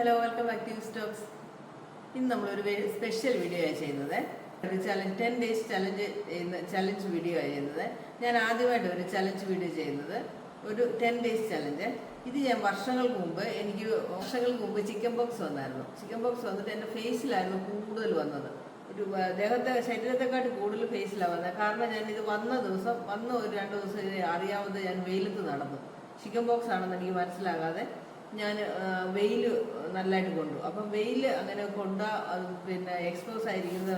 Hello welcome back to stocks ഇന്ന് നമ്മളൊരു special video ആണ് ചെയ്യുന്നത്. ഒരു ചലഞ്ച് ടെൻ ഡേയ്സ് ചലഞ്ച് ചെയ്യുന്ന ചലഞ്ച് വീഡിയോ ആണ് ചെയ്യുന്നത്. ഞാൻ ആദ്യമായിട്ട് ഒരു ചലഞ്ച് വീഡിയോ ചെയ്യുന്നത്. ഒരു ടെൻ ഡേയ്സ് ചലഞ്ച് ഇത് ഞാൻ വർഷങ്ങൾക്ക് മുമ്പ് എനിക്ക് വർഷങ്ങൾക്ക് മുമ്പ് ചിക്കൻ ബോക്സ് വന്നായിരുന്നു. ചിക്കൻ ബോക്സ് വന്നിട്ട് എന്റെ ഫേസിലായിരുന്നു കൂടുതൽ വന്നത്. ഒരു ദേഹത്തെ ശരീരത്തെക്കാട്ടി കൂടുതൽ ഫേസിലാണ് വന്നത്. കാരണം ഞാൻ ഇത് വന്ന ദിവസം വന്ന ഒരു രണ്ട് ദിവസം അറിയാവുന്നത് ഞാൻ വെയിലത്ത് നടന്നു. ചിക്കൻ ബോക്സ് ആണെന്ന് എനിക്ക് മനസ്സിലാകാതെ ഞാൻ വെയിൽ നല്ലതായിട്ട് കൊണ്ടു. അപ്പം വെയിൽ അങ്ങനെ കൊണ്ട പിന്നെ എക്സ്പോസ് ആയിരിക്കുന്ന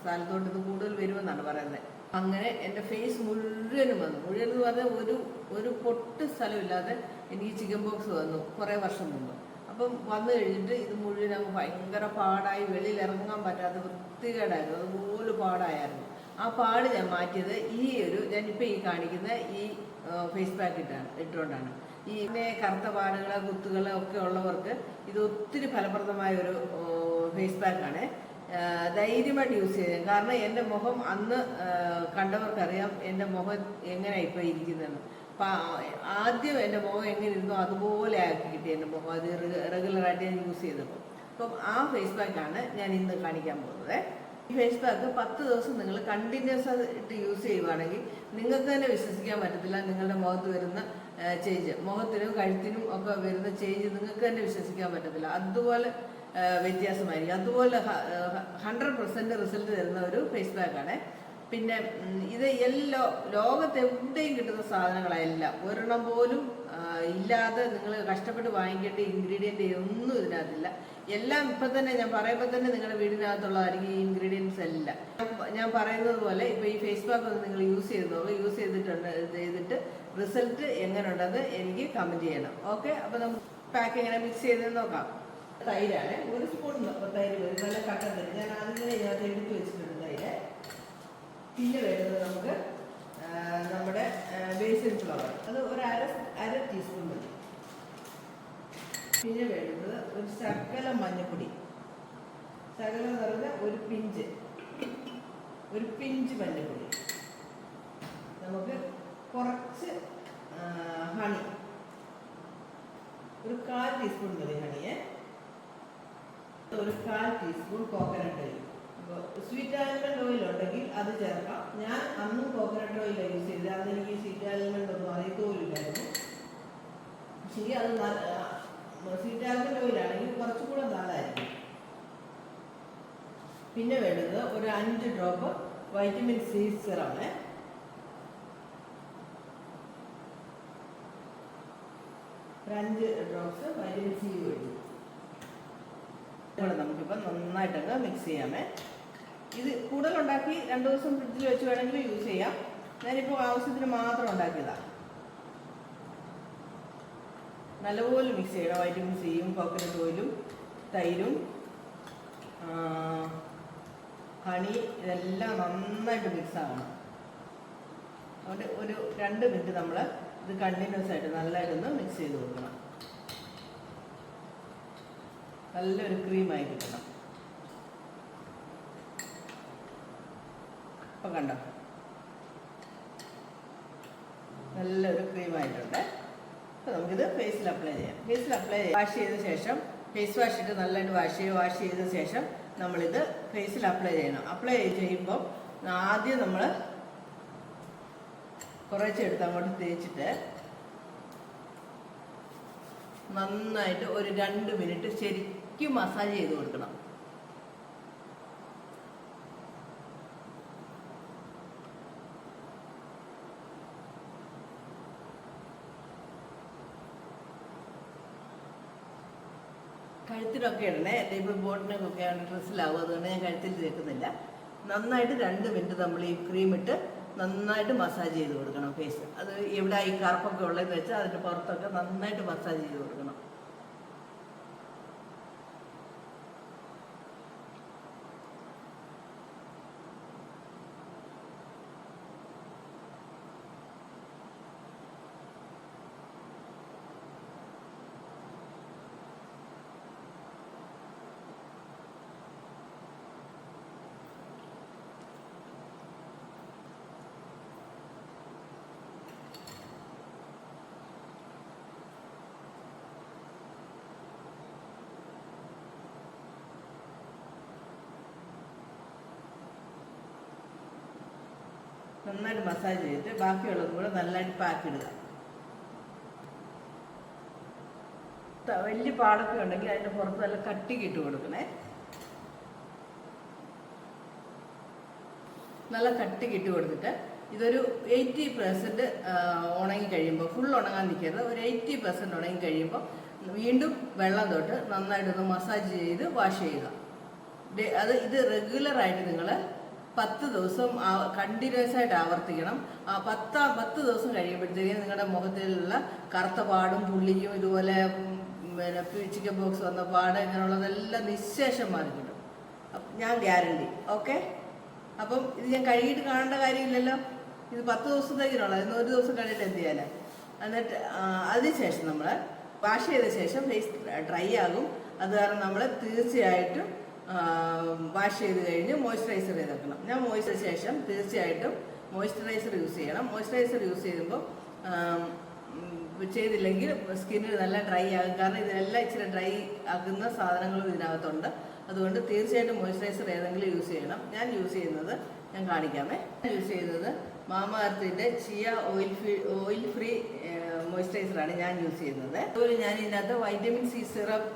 സ്ഥലത്തോട്ട് ഇത് കൂടുതൽ വരുമെന്നാണ് പറയുന്നത്. അങ്ങനെ എന്റെ ഫേസ് മുഴുവനും വന്നു. മുഴുവൻ എന്ന് പറഞ്ഞാൽ ഒരു ഒരു പൊട്ട് സ്ഥലമില്ലാതെ എനിക്ക് ചിക്കൻ ബോക്സ് വന്നു കുറേ വർഷം മുമ്പ്. അപ്പം വന്നു കഴിഞ്ഞിട്ട് ഇത് മുഴുവൻ അങ്ങ് ഭയങ്കര പാടായി വെളിയിൽ ഇറങ്ങാൻ പറ്റാത്ത വൃത്തികേടായിരുന്നു. അതുപോലെ പാടായിരുന്നു. ആ പാട് ഞാൻ മാറ്റിയത് ഈ ഒരു ഞാനിപ്പോൾ ഈ കാണിക്കുന്ന ഈ ഫേസ് പാക്ക് ഇട്ടാണ് ഇട്ടുകൊണ്ടാണ്. ഈ കറുത്ത പാടുകൾ കുത്തുകൾ ഒക്കെ ഉള്ളവർക്ക് ഇത് ഒത്തിരി ഫലപ്രദമായ ഒരു ഫേസ് പാക്കാണ് ധൈര്യമായിട്ട് യൂസ് ചെയ്യാം കാരണം എന്റെ മുഖം അന്ന് കണ്ടവർക്കറിയാം എന്റെ മുഖം എങ്ങനെയാണ് ഇപ്പോൾ ഇരിക്കുന്നതെന്ന്. അപ്പം ആദ്യം എന്റെ മുഖം എങ്ങനെ ഇരുന്നോ അതുപോലെ ആക്കി കിട്ടി എന്റെ മുഖം. അത് റെഗുലറായിട്ട് ഞാൻ യൂസ് ചെയ്തപ്പോൾ അപ്പം ആ ഫേസ് പാക്കാണ് ഞാൻ ഇന്ന് കാണിക്കാൻ പോകുന്നത്. ഈ ഫേസ് പാക്ക് പത്ത് ദിവസം നിങ്ങൾ കണ്ടിന്യൂസ് ആയിട്ട് യൂസ് ചെയ്യുവാണെങ്കിൽ നിങ്ങൾക്ക് തന്നെ വിശ്വസിക്കാൻ പറ്റത്തില്ല നിങ്ങളുടെ മുഖത്ത് വരുന്ന ചേഞ്ച് മുഖത്തിനും കഴുത്തിനും ഒക്കെ വരുന്ന ചേഞ്ച് നിങ്ങൾക്ക് തന്നെ വിശ്വസിക്കാൻ പറ്റത്തില്ല. അതുപോലെ വ്യത്യാസമായിരിക്കും. അതുപോലെ ഹൺഡ്രഡ് പെർസെന്റ് റിസൾട്ട് തരുന്ന ഒരു ഫേസ് പാക്കാണ് പിന്നെ ഇത് എല്ലാ ലോകത്തെവിടെയും കിട്ടുന്ന സാധനങ്ങളെല്ലാം ഒരെണ്ണം പോലും ഇല്ലാതെ നിങ്ങൾ കഷ്ടപ്പെട്ട് വാങ്ങിക്കേണ്ട ഇൻഗ്രീഡിയന്റ് ഒന്നും ഇതിനകത്തില്ല. എല്ലാം ഇപ്പം തന്നെ ഞാൻ പറയുമ്പോൾ തന്നെ നിങ്ങളുടെ വീടിനകത്തുള്ളതായിരിക്കും ഈ ഇൻഗ്രീഡിയൻസ് എല്ലാം. ഞാൻ- പറയുന്നത് പോലെ ഇപ്പോൾ ഈ ഫേസ് പാക്ക് ഒന്ന് നിങ്ങൾ യൂസ് ചെയ്ത് നോക്കുക യൂസ് ചെയ്തിട്ടുണ്ട് ചെയ്തിട്ട് റിസൾട്ട് എങ്ങനെയുണ്ടെന്ന് എനിക്ക് കമന്റ് ചെയ്യണം. ഓക്കെ അപ്പോൾ നമുക്ക് പാക്ക് എങ്ങനെ മിക്സ് ചെയ്ത് നോക്കാം. തൈരാണ്. ഒരു സ്പൂൺ തൈര് നല്ല കട്ട തൈര്. ഞാൻ ആദ്യമേ ഇതിനകത്ത് എടുത്ത് വെച്ചിട്ടുണ്ട്. പിന്നെ വരുന്നത് നമുക്ക് നമ്മുടെ ബേസിൻ ഫ്ലവർ അത് ഒരു അര അര ടീസ്പൂൺ മതി. പിന്നെ വേണ്ടത് ഒരു ശകല മഞ്ഞപ്പൊടി. ശകലം എന്ന് പറഞ്ഞാൽ ഒരു പിഞ്ച്. ഒരു പിഞ്ച് മഞ്ഞപ്പൊടി. നമുക്ക് കുറച്ച് ഹണി ഒരു കാൽ ടീസ്പൂൺ മതി ഹണിയെ ഒരു കാൽ teaspoon coconut oil sweet almond oil ഉണ്ടെങ്കിൽ അത് ചേർക്കാം. ഞാൻ അന്നും കോക്കനട്ട് ഓയിൽ യൂസ് ചെയ്തത്. അന്ന് എനിക്ക് സ്വീറ്റ് ആൽമണ്ട് ഒന്നും അറിയത്തോലില്ലായിരുന്നു ശരി അത് സ്വീറ്റ് ആൽമണ്ട് ഓയിലാണെങ്കിൽ കുറച്ചുകൂടെ നല്ലതായിരിക്കും. പിന്നെ വേണ്ടത് ഒരു അഞ്ച് ഡ്രോപ്പ് വൈറ്റമിൻ സി ഒരു അഞ്ച് ഡ്രോപ്സ് വൈറ്റമിൻ സി ഇവിടെ നമുക്കിപ്പോൾ നന്നായിട്ടങ്ങ് മിക്സ് ചെയ്യാമേ ഇത് കൂടുതലുണ്ടാക്കി രണ്ട് ദിവസം ഫ്രിഡ്ജിൽ വെച്ച് വേണമെങ്കിൽ യൂസ് ചെയ്യാം. ഞാൻ ഞാനിപ്പോൾ ആവശ്യത്തിന് മാത്രം ഉണ്ടാക്കിയതാണ് നല്ലപോലെ മിക്സ് ചെയ്യണം. വൈറ്റമിൻ സിയും കോക്കനട്ട് ഓയിലും തൈരും ഹണി ഇതെല്ലാം നന്നായിട്ട് മിക്സ് ആവണം. അതുകൊണ്ട് ഒരു രണ്ട് മിനിറ്റ് നമ്മൾ ഇത് കണ്ടിന്യൂസ് ആയിട്ട് നല്ലതായിട്ടൊന്ന് മിക്സ് ചെയ്ത് കൊടുക്കണം. നല്ലൊരു ക്രീമായി കിട്ടണം. ഇപ്പം കണ്ടോ? നല്ലൊരു ക്രീമായിട്ടുണ്ട് അപ്പോൾ നമുക്കിത് ഫേസിൽ അപ്ലൈ ചെയ്യാം. ഫേസിൽ അപ്ലൈ ചെയ്യാം വാഷ് ചെയ്ത ശേഷം ഫേസ് വാഷ് ഇട്ട് നല്ലതായിട്ട് വാഷ് ചെയ്യുക വാഷ് ചെയ്ത ശേഷം നമ്മളിത് ഫേസിൽ അപ്ലൈ ചെയ്യണം. അപ്ലൈ ചെയ്യുമ്പോൾ ആദ്യം നമ്മൾ കുറച്ച് എടുത്ത് അങ്ങോട്ട് തേച്ചിട്ട് നന്നായിട്ട് ഒരു രണ്ട് മിനിറ്റ് ശരിക്കും മസാജ് ചെയ്ത് കൊടുക്കണം. കഴുത്തിലൊക്കെ ഇടണേ. ടേബിൾ ബോട്ടിനൊക്കെ ഡ്രസ്സിലാവും അതുകൊണ്ട് ഞാൻ കഴുത്തിൽ തേക്കുന്നില്ല. നന്നായിട്ട് രണ്ട് മിനിറ്റ് നമ്മൾ ഈ ക്രീം ഇട്ട് നന്നായിട്ട് മസാജ് ചെയ്ത് കൊടുക്കണം ഫേസ് അത് എവിടെ ഈ കറുപ്പൊക്കെ ഉള്ളതെന്ന് വെച്ചാൽ അതിന്റെ പുറത്തൊക്കെ നന്നായിട്ട് മസാജ് ചെയ്ത് കൊടുക്കണം. നന്നായിട്ട് മസാജ് ചെയ്തിട്ട് ബാക്കിയുള്ളതും കൂടെ നല്ലതായിട്ട് പാക്ക് ഇടുക. ത- വലിയ പാടൊക്കെ ഉണ്ടെങ്കിൽ അതിന്റെ പുറത്ത് നല്ല കട്ടി ഇട്ട് കൊടുക്കണേ. നല്ല കട്ടി ഇട്ട് കൊടുത്തിട്ട് ഇതൊരു എയ്റ്റി പെർസെന്റ് ഉണങ്ങി കഴിയുമ്പോൾ ഫുൾ ഉണങ്ങാൻ നിൽക്കരുത്. ഒരു എയ്റ്റി പെർസെന്റ് ഉണങ്ങി കഴിയുമ്പോൾ വീണ്ടും വെള്ളം തൊട്ട് നന്നായിട്ടൊന്ന് മസാജ് ചെയ്ത് വാഷ് ചെയ്യുക. അത് ഇത് റെഗുലറായിട്ട് നിങ്ങൾ പത്ത് ദിവസം കണ്ടിന്യൂസ് ആയിട്ട് ആവർത്തിക്കണം. ആ പത്ത് പത്ത് ദിവസം കഴിയുമ്പോഴത്തേക്കും നിങ്ങളുടെ മുഖത്തിലുള്ള കറുത്ത പാടും പുള്ളിയും ഇതുപോലെ പിന്നെ ചിക്കൻ ബോക്സ് വന്ന പാട് ഇങ്ങനെയുള്ളതെല്ലാം നിശേഷം മാറി കിട്ടും ഞാൻ ഗ്യാരണ്ടി ഓക്കെ അപ്പം ഇത് ഞാൻ കഴുകിയിട്ട് കാണേണ്ട കാര്യമില്ലല്ലോ? ഇത് പത്ത് ദിവസത്തേക്കിനുള്ളത് ഇന്ന് ഒരു ദിവസം കഴിഞ്ഞിട്ട് എന്ത് ചെയ്യാനാ? എന്നിട്ട് അതിനുശേഷം നമ്മൾ വാഷ് ചെയ്ത ശേഷം ഫേസ് ഡ്രൈ ആകും. അത് കാരണം നമ്മൾ തീർച്ചയായിട്ടും വാഷ് ചെയ്ത് കഴിഞ്ഞ് മോയ്സ്ചറൈസർ ചെയ്ത് ഞാൻ മോയ്സ്ചർ ശേഷം തീർച്ചയായിട്ടും മോയ്സ്ചറൈസർ യൂസ് ചെയ്യണം. മോയ്സ്ചറൈസർ യൂസ് ചെയ്യുമ്പോൾ ചെയ്തില്ലെങ്കിൽ സ്കിന്നിന് നല്ല ഡ്രൈ ആകും. കാരണം ഇതിനെല്ലാം ഇച്ചിരി ഡ്രൈ ആക്കുന്ന സാധനങ്ങളും ഇതിനകത്തുണ്ട്. അതുകൊണ്ട് തീർച്ചയായിട്ടും മോയ്സ്ചറൈസർ ഏതെങ്കിലും യൂസ് ചെയ്യണം. ഞാൻ യൂസ് ചെയ്യുന്നത് ഞാൻ കാണിക്കാമേ. ഞാൻ യൂസ് ചെയ്യുന്നത് മാമ അർത്തിന്റെ chia oil free oil free മോയ്സ്ചറൈസറാണ് ഞാൻ യൂസ് ചെയ്യുന്നത്. അതുപോലെ ഞാൻ ഇതിനകത്ത് വൈറ്റമിൻ സി സിറപ്പ്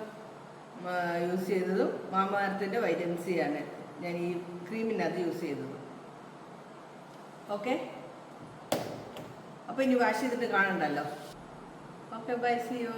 യൂസ് ചെയ്തതും മാമ അർത്തിന്റെ വൈറ്റമിൻ ആണ് ഞാൻ ഈ ക്രീമിനകത്ത് യൂസ് ചെയ്തത്. ഓക്കെ അപ്പോൾ ഇനി വാഷ് ചെയ്തിട്ട് കാണണ്ടല്ലോ. Okay bye see you